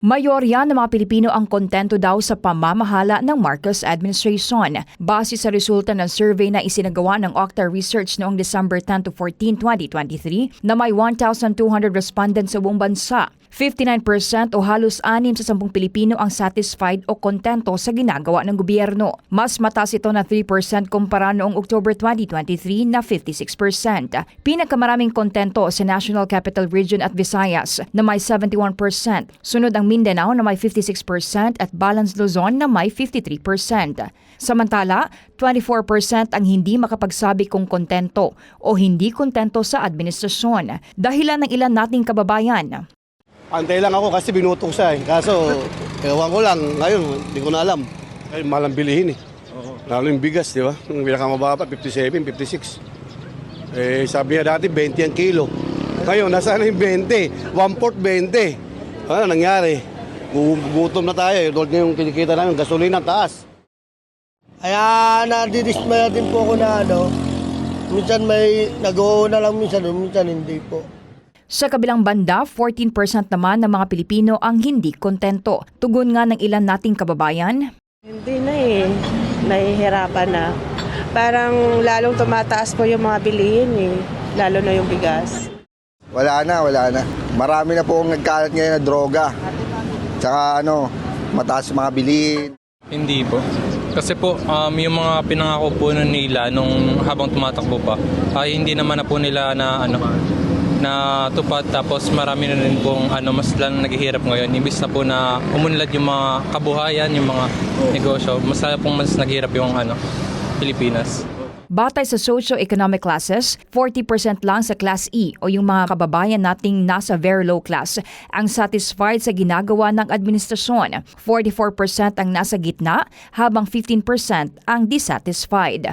Mayorya ng mga Pilipino ang kontento daw sa pamamahala ng Marcos administration. Base sa resulta ng survey na isinagawa ng Octa Research noong December 10 to 14, 2023 na may 1,200 respondents sa buong bansa, 59% o halos 6 sa 10 Pilipino ang satisfied o kontento sa ginagawa ng gobyerno. Mas mataas ito na 3% kumpara noong October 2023 na 56%. Pinakamaraming kontento sa National Capital Region at Visayas na may 71%. Sunod ang Mindanao na may 56% at Balance Luzon na may 53%. Samantala, 24% ang hindi makapagsabi kung kontento o hindi kontento sa administrasyon. Dahilan ng ilan nating kababayan. Antay lang ako kasi binutong siya eh. Kaso, ewan ko lang. Ngayon, hindi ko na alam. Ay, malang bilihin eh. Lalo yung bigas, di ba? Yung pinakamababa, 57, 56. Eh, sabi niya dati, 20 ang kilo. Ngayon, nasaan na yung 20? One-fourth, 20. Ano nangyari? Gu- Gutom na tayo. eh. Tulad nga yung kinikita namin, gasolina taas. Kaya nadidismaya din po ako na ano, minsan may nag-oo na lang minsan, minsan hindi po. Sa kabilang banda, 14% naman ng mga Pilipino ang hindi kontento. Tugon nga ng ilan nating kababayan, Hindi na eh. Nahihirapan na. Parang lalong tumataas po yung mga bilihin eh. Lalo na yung bigas. Wala na, wala na. Marami na po ang nagkalat ngayon na droga. Tsaka ano, mataas yung mga bilihin. Hindi po. Kasi po, um, yung mga pinangako po nila nung habang tumatakbo pa, ay hindi naman na po nila na ano na tupad tapos marami na rin pong ano mas lang naghihirap ngayon imbis na po na umunlad yung mga kabuhayan yung mga negosyo mas lalo pong mas naghihirap yung ano Pilipinas Batay sa socio-economic classes, 40% lang sa Class E o yung mga kababayan nating nasa very low class ang satisfied sa ginagawa ng administrasyon. 44% ang nasa gitna habang 15% ang dissatisfied.